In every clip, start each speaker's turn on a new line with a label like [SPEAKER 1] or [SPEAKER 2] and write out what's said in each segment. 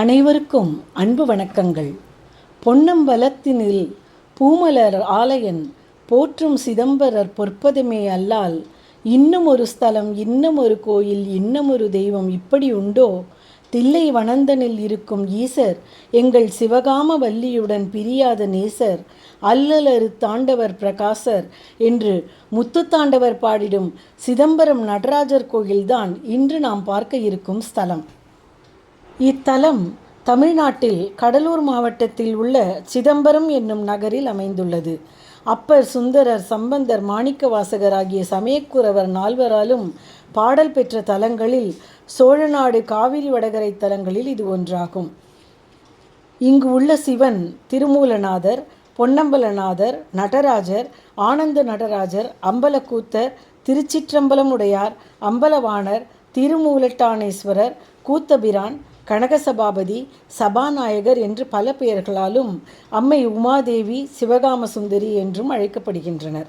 [SPEAKER 1] அனைவருக்கும் அன்பு வணக்கங்கள். பொன்னம்பலத்தினில் பூமலர் ஆலயன் போற்றும் சிதம்பரர் பொற்பதமே அல்லால் இன்னும் ஒரு ஸ்தலம் இன்னும் ஒரு கோயில் இன்னும் ஒரு தெய்வம் இப்படி உண்டோ? தில்லை வனந்தனில் இருக்கும் ஈசர் எங்கள் சிவகாம வல்லியுடன் பிரியாத நேசர் அல்லலரு தாண்டவர் பிரகாசர் என்று முத்துத்தாண்டவர் பாடிடும் சிதம்பரம் நடராஜர் கோயில்தான் இன்று நாம் பார்க்க இருக்கும் ஸ்தலம். இத்தலம் தமிழ்நாட்டில் கடலூர் மாவட்டத்தில் உள்ள சிதம்பரம் என்னும் நகரில் அமைந்துள்ளது. அப்பர் சுந்தரர் சம்பந்தர் மாணிக்கவாசகர் ஆகிய சமயக்குறவர் நால்வராலும் பாடல் பெற்ற தலங்களில் சோழநாடு காவிரி வடகரை தலங்களில் இது ஒன்றாகும். இங்கு உள்ள சிவன் திருமூலநாதர் பொன்னம்பலநாதர் நடராஜர் ஆனந்த நடராஜர் அம்பலக்கூத்தர் திருச்சிற்றம்பலம் உடையார் அம்பலவாணர் திருமூலட்டானேஸ்வரர் கூத்தபிரான் கனகசபாபதி சபாநாயகர் என்று பல பெயர்களாலும் அம்மை உமாதேவி சிவகாம சுந்தரி என்றும் அழைக்கப்படுகின்றனர்.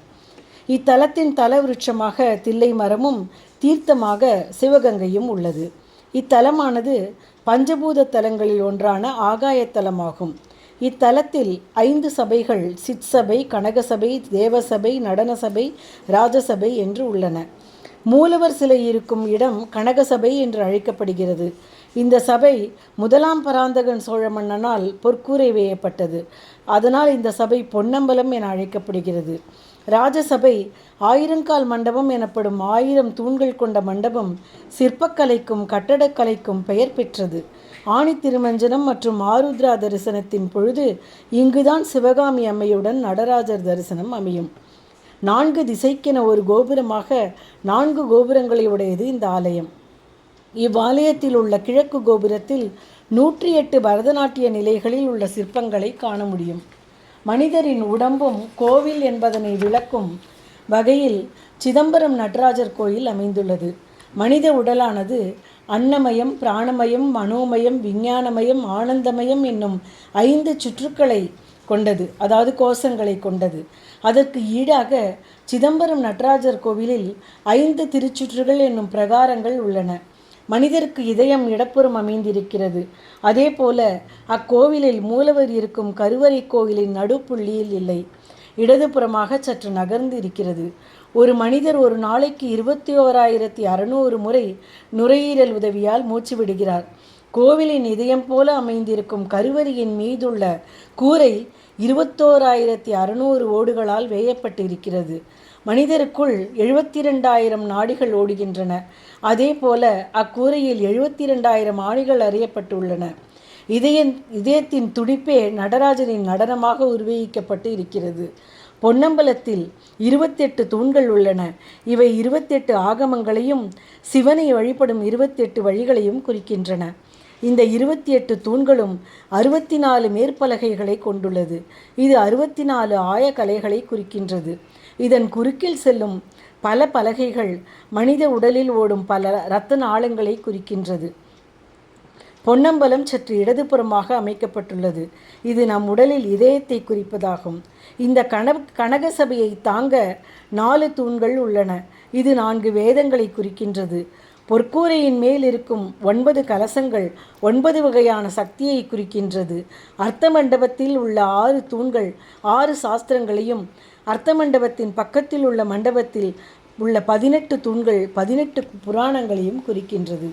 [SPEAKER 1] இத்தலத்தின் தலவிருட்சமாக தில்லை மரமும் தீர்த்தமாக சிவகங்கையும் உள்ளது. இத்தலமானது பஞ்சபூத தலங்களில் ஒன்றான ஆகாயத்தலமாகும். இத்தலத்தில் ஐந்து சபைகள் சிற்சபை கனகசபை தேவசபை நடனசபை ராஜசபை என்று உள்ளன. மூலவர் சிலை இருக்கும் இடம் கனகசபை என்று அழைக்கப்படுகிறது. இந்த சபை முதலாம் பராந்தகன் சோழ மன்னனால் பொற்கூரை வேயப்பட்டது. அதனால் இந்த சபை பொன்னம்பலம் என அழைக்கப்படுகிறது. ராஜசபை ஆயிரங்கால் மண்டபம் எனப்படும் ஆயிரம் தூண்கள் கொண்ட மண்டபம் சிற்பக்கலைக்கும் கட்டடக்கலைக்கும் பெயர் பெற்றது. ஆணி திருமஞ்சனம் மற்றும் ஆருத்ரா தரிசனத்தின் பொழுது இங்குதான் சிவகாமி அம்மையுடன் நடராஜர் தரிசனம் அமையும். நான்கு திசைக்கென ஒரு கோபுரமாக நான்கு கோபுரங்களை உடையது இந்த ஆலயம். இவ்வாலயத்தில் உள்ள கிழக்கு கோபுரத்தில் நூற்றி எட்டு பரதநாட்டிய நிலைகளில் உள்ள சிற்பங்களை காண முடியும். மனிதரின் உடம்பும் கோவில் என்பதனை விளக்கும் வகையில் சிதம்பரம் நடராஜர் கோயில் அமைந்துள்ளது. மனித உடலானது அன்னமயம் பிராணமயம் மனோமயம் விஞ்ஞானமயம் ஆனந்தமயம் என்னும் ஐந்து சுற்றுக்களை கொண்டது அதாவது கோஷங்களை கொண்டது. அதற்கு ஈடாக சிதம்பரம் நடராஜர் கோவிலில் ஐந்து திருச்சுற்றுகள் என்னும் பிரகாரங்கள் உள்ளன. மனிதருக்கு இதயம் இடப்புறம் அமைந்திருக்கிறது. அதே போல அக்கோவிலில் மூலவர் இருக்கும் கருவறை கோவிலின் நடுப்புள்ளியில் இல்லை. இடதுபுறமாக சற்று நகர்ந்து இருக்கிறது ஒரு மனிதர் ஒரு நாளைக்கு இருபத்தி ஓராயிரத்தி அறுநூறு முறை நுரையீரல் உதவியால் மூச்சு விடுகிறார் கோவிலின் இதயம் போல அமைந்திருக்கும் கருவறையின் மீதுள்ள கூரை இருபத்தோராயிரத்தி அறுநூறு ஓடுகளால் வேயப்பட்டிருக்கிறது. மனிதருக்குள் எழுபத்தி ரெண்டாயிரம் நாடிகள் ஓடுகின்றன. அதே போல அக்கூரையில் எழுபத்தி ரெண்டாயிரம் ஆணிகள் அறியப்பட்டுள்ளன. இதயன் இதயத்தின் துடிப்பே நடராஜனின் நடனமாக உருவகிக்கப்பட்டு இருக்கிறது. பொன்னம்பலத்தில் இருபத்தெட்டு தூண்கள் உள்ளன. இவை இருபத்தெட்டு ஆகமங்களையும் சிவனை வழிபடும் இருபத்தெட்டு வழிகளையும் குறிக்கின்றன. இந்த இருபத்தி எட்டு தூண்களும் அறுபத்தி நாலு மேற்பலகைகளை கொண்டுள்ளது. இது அறுபத்தி நாலு ஆயக்கலைகளை குறிக்கின்றது. இதன் குறுக்கில் செல்லும் பல பலகைகள் மனித உடலில் ஓடும் பல இரத்த நாளங்களை குறிக்கின்றது. பொன்னம்பலம் சற்று இடதுபுறமாக அமைக்கப்பட்டுள்ளது. இது நம் உடலில் இதயத்தை குறிப்பதாகும். இந்த கன கனக சபையை தாங்க நாலு தூண்கள் உள்ளன. இது நான்கு வேதங்களை குறிக்கின்றது. பொற்கூரையின் மேல் இருக்கும் ஒன்பது கலசங்கள் ஒன்பது வகையான சக்தியை குறிக்கின்றது. அர்த்த மண்டபத்தில் உள்ள ஆறு தூண்கள் ஆறு சாஸ்திரங்களையும் அர்த்த மண்டபத்தின் பக்கத்தில் உள்ள மண்டபத்தில் உள்ள பதினெட்டு தூண்கள் பதினெட்டு புராணங்களையும் குறிக்கின்றது.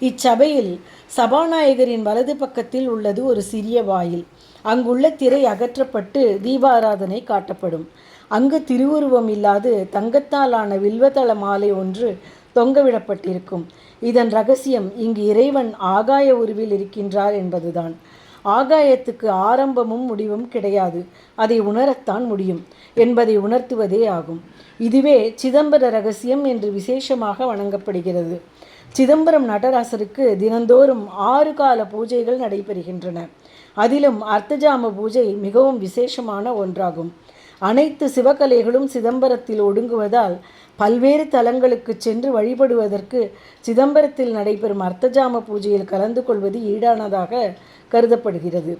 [SPEAKER 1] இச்சபையில் சபாநாயகரின் வலது பக்கத்தில் உள்ளது ஒரு சிறிய வாயில். அங்குள்ள திரை அகற்றப்பட்டு தீபாராதனை காட்டப்படும். அங்கு திருவுருவம் இல்லாது தங்கத்தாலான வில்வதள மாலை ஒன்று தொங்கவிடப்பட்டிருக்கும். இதன் ரகசியம் இங்கு இறைவன் ஆகாய உருவில் இருக்கின்றார் என்பதுதான். ஆகாயத்துக்கு ஆரம்பமும் முடிவும் கிடையாது. அதை உணரத்தான் முடியும். என்பதை உணர்த்துவதே ஆகும். இதுவே சிதம்பர ரகசியம் என்று விசேஷமாக வணங்கப்படுகிறது. சிதம்பரம் நடராசருக்கு தினந்தோறும் ஆறு கால பூஜைகள் நடைபெறுகின்றன. அதிலும் அர்த்தஜாம பூஜை மிகவும் விசேஷமான ஒன்றாகும். அனைத்து சிவகலைகளும் சிதம்பரத்தில் ஒடுங்குவதால் பல்வேறு தலங்களுக்கு சென்று வழிபடுவதற்கு சிதம்பரத்தில் நடைபெறும் அர்த்தஜாம பூஜையில் கலந்து கொள்வது ஈடானதாக கருதப்படுகிறது.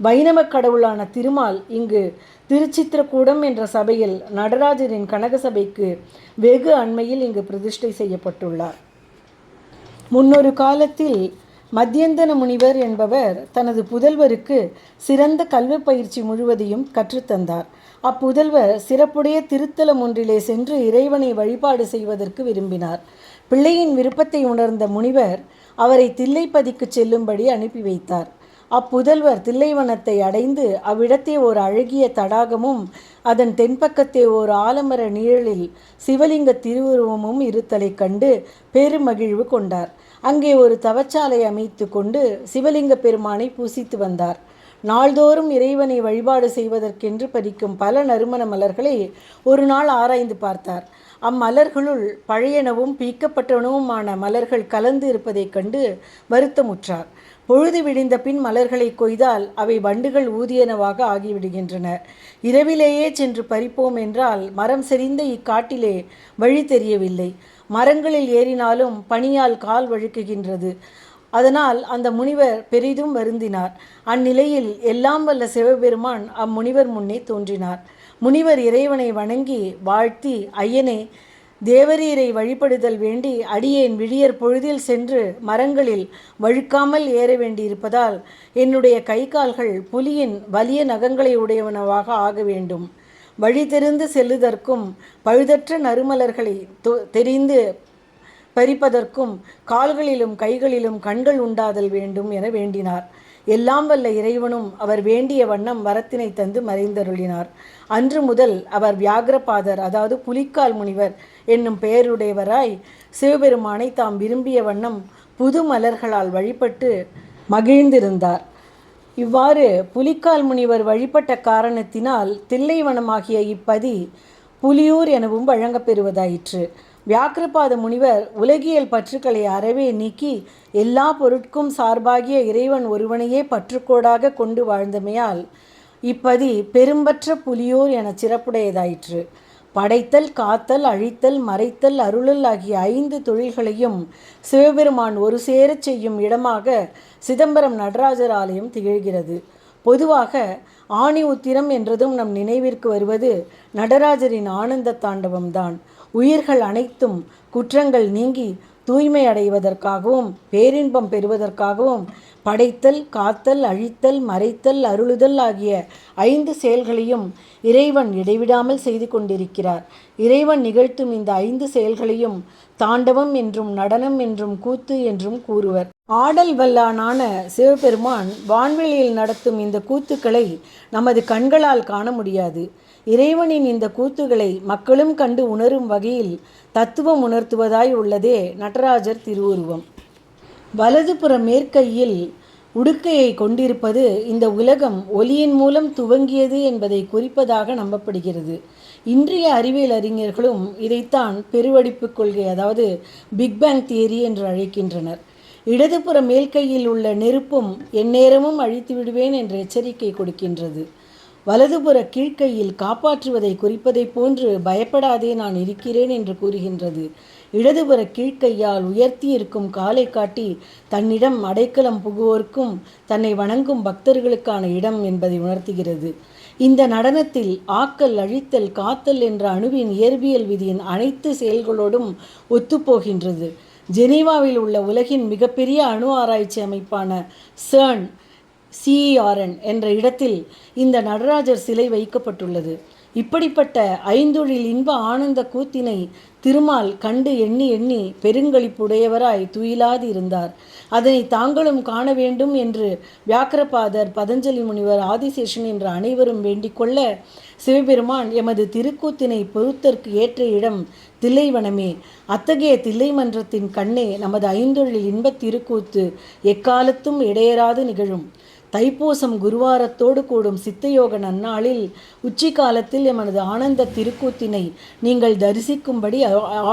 [SPEAKER 1] வைணவ கடவுளான திருமால் இங்கு திருச்சித்திரக்கூடம் என்ற சபையில் நடராஜரின் கனக சபைக்கு வெகு அண்மையில் இங்கு பிரதிஷ்டை செய்யப்பட்டுள்ளார். முன்னொரு காலத்தில் மத்தியந்தன முனிவர் என்பவர் தனது புதல்வருக்கு சிறந்த கல்வி பயிற்சி முழுவதையும் கற்றுத்தந்தார் அப்புதல்வர் சிறப்புடைய திருத்தலம் ஒன்றிலே சென்று இறைவனை வழிபாடு செய்வதற்கு விரும்பினார். பிள்ளையின் விருப்பத்தை உணர்ந்த முனிவர் அவரை தில்லைப்பதிக்கு செல்லும்படி அனுப்பி வைத்தார். அப்புதல்வர் தில்லைவனத்தை அடைந்து அவ்விடத்தே ஓர் அழகிய தடாகமும் அதன் தென்பக்கத்தே ஓர் ஆலமர நிழலில் சிவலிங்க திருவுருவமும் இருத்தலைக் கண்டு பெருமகிழ்வு கொண்டார். அங்கே ஒரு தவச்சாலை அமைத்து கொண்டு சிவலிங்க பெருமானை பூசித்து வந்தார். நாள்தோறும் இறைவனை வழிபாடு செய்வதற்கென்று பறிக்கும் பல நறுமண மலர்களை ஒரு நாள் ஆராய்ந்து பார்த்தார். அம்மலர்களுள் பழையனவும் பீக்கப்பட்டனவுமான மலர்கள் கலந்து இருப்பதைக் கண்டு வருத்தமுற்றார். பொழுது விடிந்த பின் மலர்களை கொய்தால் அவை வண்டுகள் ஊதியனவாக ஆகிவிடுகின்றன. இரவிலேயே சென்று பறிப்போம் என்றால் மரம் செறிந்த இக்காட்டிலே வழி தெரியவில்லை. மரங்களில் ஏறினாலும் பனியால் கால் வழுக்குகின்றது. அதனால் அந்த முனிவர் பெரிதும் வருந்தினார். அந்நிலையில் எல்லாம் வல்ல சிவபெருமான் அம்முனிவர் முன்னே தோன்றினார். முனிவர் இறைவனை வணங்கி வாழ்த்தி ஐயனே தேவரீரை வழிபடுதல் வேண்டி அடியேன் விழியற் பொழுதில் சென்று மரங்களில் வழுக்காமல் ஏற வேண்டியிருப்பதால் என்னுடைய கை கால்கள் புலியின் வலிய நகங்களை உடையவனவாக ஆக வேண்டும். வழி தெரிந்து செல்லுதற்கும் பழுதற்ற நறுமலர்களை தொ- தெரிந்து பறிப்பதற்கும் கால்களிலும் கைகளிலும் கண்கள் உண்டாதல் வேண்டும் என வேண்டினார். எல்லாம் வல்ல இறைவனும் அவர் வேண்டிய வண்ணம் வரத்தினை தந்து மறைந்தருளினார். அன்று முதல் அவர் வியாகிரபாதர் அதாவது புலிக்கால் முனிவர் என்னும் பெயருடையவராய் சிவபெருமானை தாம் விரும்பிய வண்ணம் புது மலர்களால் வழிபட்டு மகிழ்ந்திருந்தார். இவ்வாறு புலிக்கால் முனிவர் வழிபட்ட காரணத்தினால் தில்லைவனமாகிய இப்பதி புலியூர் எனவும் வழங்கப்பெறுவதாயிற்று வியாக்கிரபாத முனிவர் உலகியல் பற்றுக்களை அறவே நீக்கி எல்லா பொருட்கும் சார்பாகிய இறைவன் ஒருவனையே பற்றுக்கோடாக கொண்டு வாழ்ந்தமையால் இப்பதி பெரும்பற்ற புலியூர் என சிறப்புடையதாயிற்று. படைத்தல் காத்தல் அழித்தல் மறைத்தல் அருளல் ஆகிய ஐந்து தொழில்களையும் சிவபெருமான் ஒரு சேரச் செய்யும் இடமாக சிதம்பரம் நடராஜர் ஆலயம் திகழ்கிறது. பொதுவாக ஆணி உத்திரம் என்றதும் நம் நினைவிற்கு வருவது நடராஜரின் ஆனந்த தாண்டவம்தான். உயிர்கள் அனைத்தும் குற்றங்கள் நீங்கி தூய்மை அடைவதற்காகவும் பேரின்பம் பெறுவதற்காகவும் படைத்தல் காத்தல் அழித்தல் மறைத்தல் அருளுதல் ஆகிய ஐந்து செயல்களையும் இறைவன் இடைவிடாமல் செய்து கொண்டிருக்கிறார். இறைவன் நிகழ்த்தும் இந்த ஐந்து செயல்களையும் தாண்டவம் என்றும் நடனம் என்றும் கூத்து என்றும் கூறுவர். ஆடல் வல்லானான சிவபெருமான் வான்வெளியில் நடத்தும் இந்த கூத்துக்களை நமது கண்களால் காண முடியாது. இறைவனின் இந்த கூத்துகளை மக்களும் கண்டு உணரும் வகையில் தத்துவம் உணர்த்துவதாய் உள்ளதே நடராஜர் திருவுருவம். வலதுபுற மேற்கையில் உடுக்கையை கொண்டிருப்பது இந்த உலகம் ஒலியின் மூலம் துவங்கியது என்பதை குறிப்பதாக நம்பப்படுகிறது. இன்றைய அறிவியல் அறிஞர்களும் இதைத்தான் பெருவடிப்பு கொள்கை அதாவது பிக் பேங் தியரி என்று அழைக்கின்றனர். இடதுபுற மேல்கையில் உள்ள நெருப்பும் எந்நேரமும் அழித்து விடுவேன் என்ற எச்சரிக்கை கொடுக்கின்றது. வலதுபுற கீழ்க்கையில் காப்பாற்றுவதை குறிப்பதைப் போன்று பயப்படாதே நான் இருக்கிறேன் என்று கூறுகின்றது. இடதுபுற கீழ்க்கையால் உயர்த்தி இருக்கும் காலை காட்டி தன்னிடம் அடைக்கலம் புகுவோர்க்கும் தன்னை வணங்கும் பக்தர்களுக்கான இடம் என்பதை உணர்த்துகிறது. இந்த நடனத்தில் ஆக்கல் அழித்தல் காத்தல் என்ற அணுவின் இயற்பியல் விதியின் அனைத்து செயல்களோடும் ஒத்துப்போகின்றது. ஜெனீவாவில் உள்ள உலகின் மிகப்பெரிய அணு ஆராய்ச்சி அமைப்பான சேர்ன் சிஇஆர்என் என்ற இடத்தில் இந்த நடராஜர் சிலை வைக்கப்பட்டுள்ளது. இப்படிப்பட்ட ஐந்தொழில் இன்ப ஆனந்த கூத்தினை திருமால் கண்டு எண்ணி எண்ணி பெருங்களிப்புடையவராய் துயிலாது இருந்தார் அதனை தாங்களும் காண வேண்டும் என்று வியாக்கிரபாதர் பதஞ்சலி முனிவர் ஆதிசேஷன் என்ற அனைவரும் வேண்டிக்கொள்ள சிவபெருமான் எமது திருக்கூத்தினை பொறுத்தற்கு ஏற்ற இடம் தில்லைவனமே. அத்தகைய தில்லை மன்றத்தின் கண்ணே நமது ஐந்தொழில் இன்பத் திருக்கூத்து எக்காலத்தும் இடையராது நிகழும். தைப்பூசம் குருவாரத்தோடு கூடும் சித்தயோக நன்னாளில் உச்சி காலத்தில் எமது ஆனந்த திருக்கூத்தினை நீங்கள் தரிசிக்கும்படி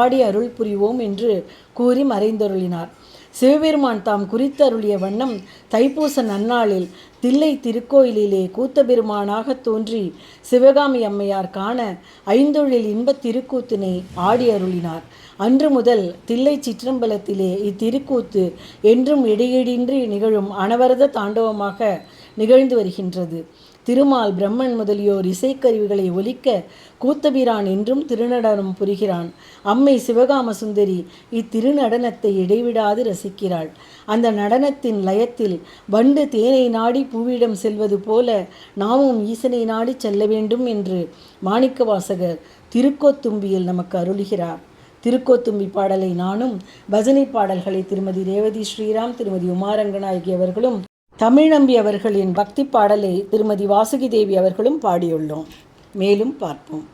[SPEAKER 1] ஆடி அருள் புரிவோம் என்று கூறி மறைந்தருளினார். சிவபெருமான் தாம் குறித்தருளிய வண்ணம் தைப்பூச நன்னாளில் தில்லை திருக்கோயிலிலே கூத்தபெருமானாக தோன்றி சிவகாமி அம்மையார் காண ஐந்தொழில் இன்பத் திருக்கூத்தினை ஆடி அருளினார். அன்று முதல் தில்லை சிற்றம்பலத்திலே இத்திருக்கூத்து என்றும் இடையீடின்றி நிகழும் அனவரத தாண்டவமாக நிகழ்ந்து வருகின்றது. திருமால் பிரம்மன் முதலியோர் இசைக்கருவிகளை ஒலிக்க கூத்தபிரான் என்றும் திருநடனம் புரிகிறான். அம்மை சிவகாம சுந்தரி இத்திருநடனத்தை இடைவிடாது ரசிக்கிறாள். அந்த நடனத்தின் லயத்தில் வண்டு தேனை நாடி பூவிடம் செல்வது போல நாமும் ஈசனை நாடி செல்ல வேண்டும் என்று மாணிக்கவாசகர் திருக்கோத்தும்பியில் நமக்கு அருளுகிறார். திருக்கோத்தும்பி பாடலை நானும் பஜனை பாடல்களை திருமதி ரேவதி ஸ்ரீராம் திருமதி உமாரங்கநாயகி அவர்களும் தமிழ்நம்பி அவர்களின் பக்தி பாடலை திருமதி வாசுகி தேவி அவர்களும் பாடியுள்ளோம். மேலும் பார்ப்போம்.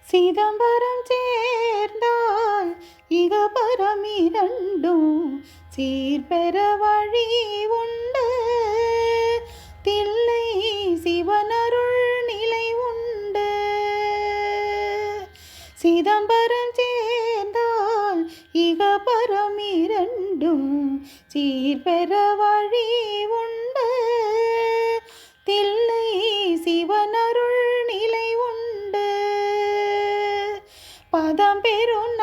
[SPEAKER 2] சிதம்பரம் சேர்ந்தால் இகபரம் இரண்டும் சீர்பெற வழி உண்டு. தில்லை சிவனருள் சிதம்பரம் சேர்ந்தால் இகபரம் இரண்டும் சீர்பெற வழி உண்டு. தில்லை சிவனருள் நிலை உண்டு. பதம் பெரும்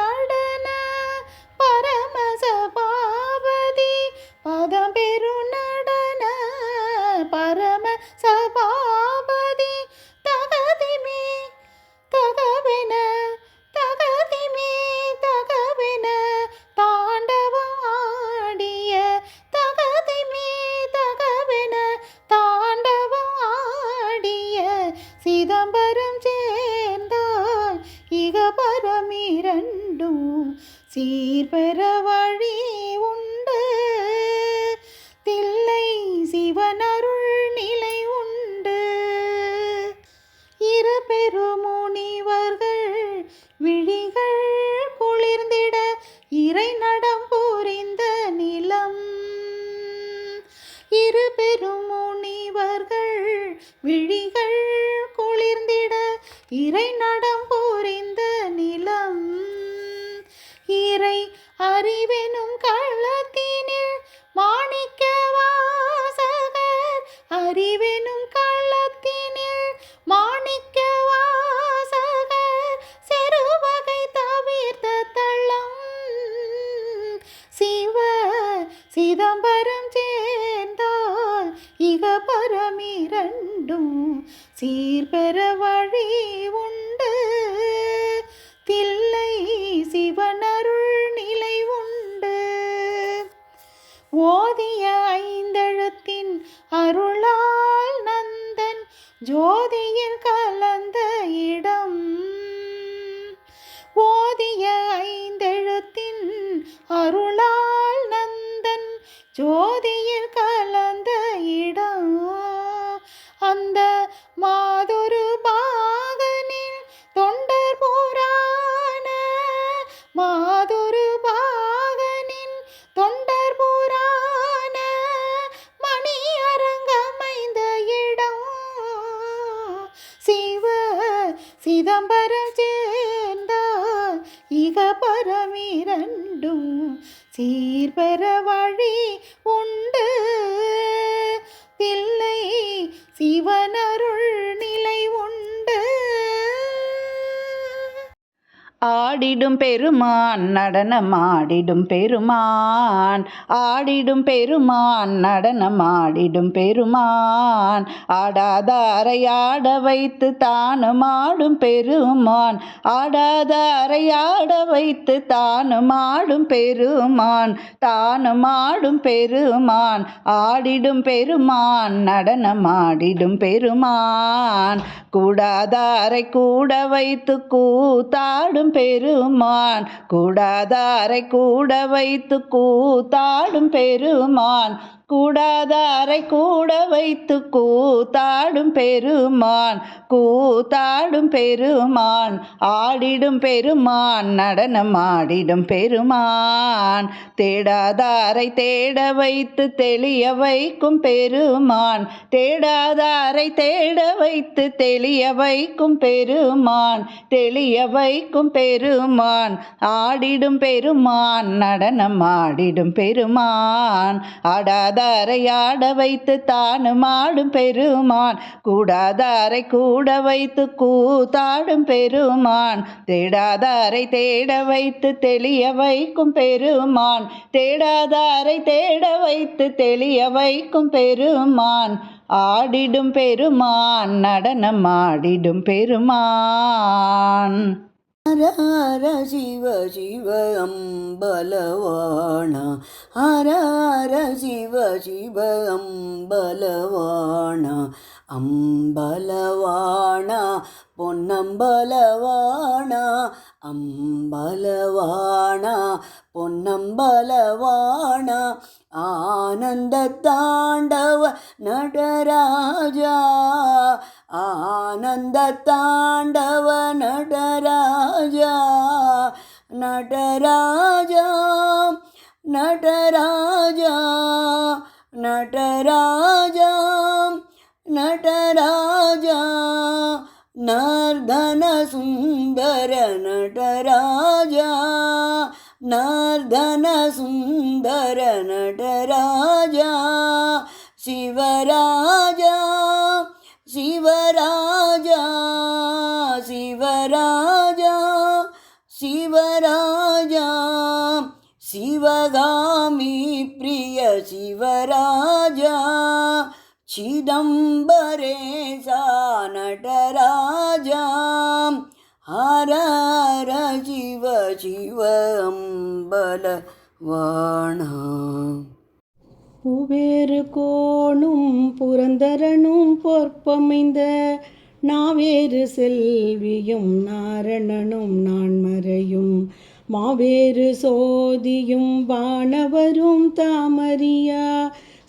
[SPEAKER 2] சீர்பெற வழி ஜோதியில் கலந்த சேர்ந்தால் இக பரமிரண்டும் சீர்பெற வழி உண்டு. தில்லை சிவனருள்
[SPEAKER 3] ஆடிடும் பெருமான் நடனமாடிடும் பெருமான். ஆடிடும் பெருமான் நடனமாடிடும் பெருமான். ஆடாதாரை ஆட வைத்து தானும் ஆடும் பெருமான். ஆடாதாரை ஆட வைத்து தானும் ஆடும் பெருமான். தானும் ஆடும் பெருமான். ஆடிடும் பெருமான் நடனமாடிடும் பெருமான். கூடாதாரை கூட வைத்து கூத்தாடும் பெருமான். கூடாதாரை கூட வைத்து கூத்தாடும் பெருமான். கூடாதாரை கூட வைத்து கூத்தாடும் பெருமான் கூத்தாடும் பெருமான் ஆடிடும் பெருமான் நடனம் ஆடிடும் பெருமான். தேடாதாரை தேட வைத்து தெளிய வைக்கும் பெருமான் தேடாதாரை தேட வைத்து தெளிய வைக்கும் பெருமான் தெளிய வைக்கும் பெருமான் ஆடிடும் பெருமான் நடனம் ஆடிடும் பெருமான். ஆடாத கூடாதாரையாட வைத்து தானும் ஆடும் பெருமான். கூடாதாரை கூட வைத்து கூத்தாடும் பெருமான். தேடாதாரை தேட வைத்து தெளிய வைக்கும் பெருமான். தேடாதாரை தேட வைத்து தெளிய வைக்கும் பெருமான். ஆடிடும் பெருமான் நடனம் ஆடிடும் பெருமான்.
[SPEAKER 4] ஹர ஹர சிவ சிவ அம்பலவாண ஹர ஹர சிவ சிவ அம்பலவாண அம்பலவாண பொன்னம்பலவாண ஆனந்த தாண்டவ நடராஜா ஆனந்த தாண்டவ நடராஜா நடராஜா நடராஜா நடராஜா நடராஜா. நர்தன சுந்தர நடராஜா நர்தன சுந்தர நடராஜா சிவராஜா சிவராஜா சிவராஜா சிவராஜா சிவகாமி பிரிய சிவராஜா. சிதம்பரேசா நடராஜா ஹர சிவ சிவ அம்பல வாணா
[SPEAKER 1] கோணும் புரந்தரனும் பொற்பமைந்த நாவேறு செல்வியும் நாரணனும் நான்மறையும். மாவேறு சோதியும் வானவரும் தாமரியா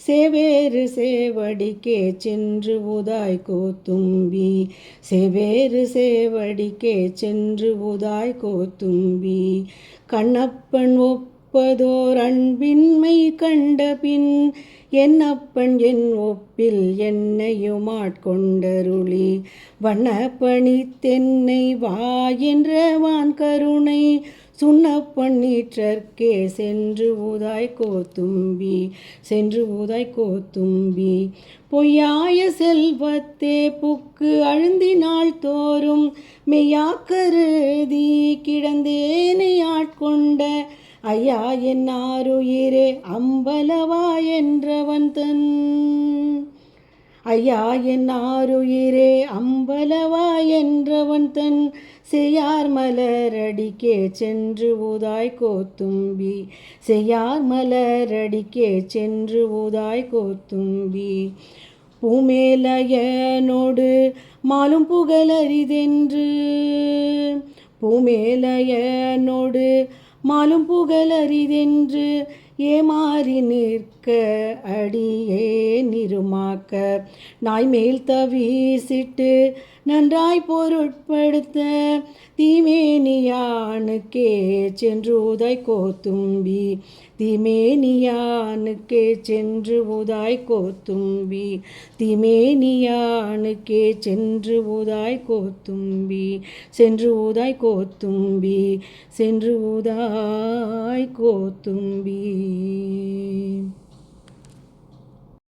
[SPEAKER 1] செவேறு சேவடிக்கே சென்று உதாய் கோத்தும்பி. செவேறு சேவடிக்கே சென்று உதாய் கோத்தும்பி. கண்ணப்பன் ஒப்பதோர் அன்பின்மை கண்டபின் என்னப்பன் என் ஒப்பில் என்னையும் ஆட்கொண்டருளி வண்ணப்பணி தென்னை வா என்றவான் கருணை சுண்ணப்பன் நீற்றற்கே சென்று ஊதாய் கோத்தும்பி சென்று ஊதாய் கோத்தும்பி. பொய்யாய செல்வத்தே புக்கு அழுந்தினால் தோறும் மெய்யாக்கருதி கிடந்தேனை ஆட்கொண்ட ஐயா என் ஆருயிரே அம்பலவா என்றவன் தன். ஐயா என் ஆருயிரே அம்பலவா என்றவன் தன். செய்யார் மலரடிக்கே சென்று ஊதாய் கோத்தும்பி. செய்யார் மலரடிக்கே சென்று ஊதாய் கோத்தும்பி. பூமேலயனோடு மாலும் புகழறிதென்று பூமேலயனோடு மாலும் புகழறிதென்று ஏமாறி நிற்க அடியே நிருமாக்க. நாய்மேல் தவிசிட்டு நன்றாய் பொருட்படுத்த தீமேனியானுக்கே சென்று உதாய் கோத்தும்பி. திமேனியானுக்கே சென்று உதாய் கோத்தும்பி. திமேனியானுக்கே சென்று உதாய் கோத்தும்பி. சென்று ஊதாய் கோத்தும்பி. சென்று ஊதாய் கோத்தும்பி. الرجيم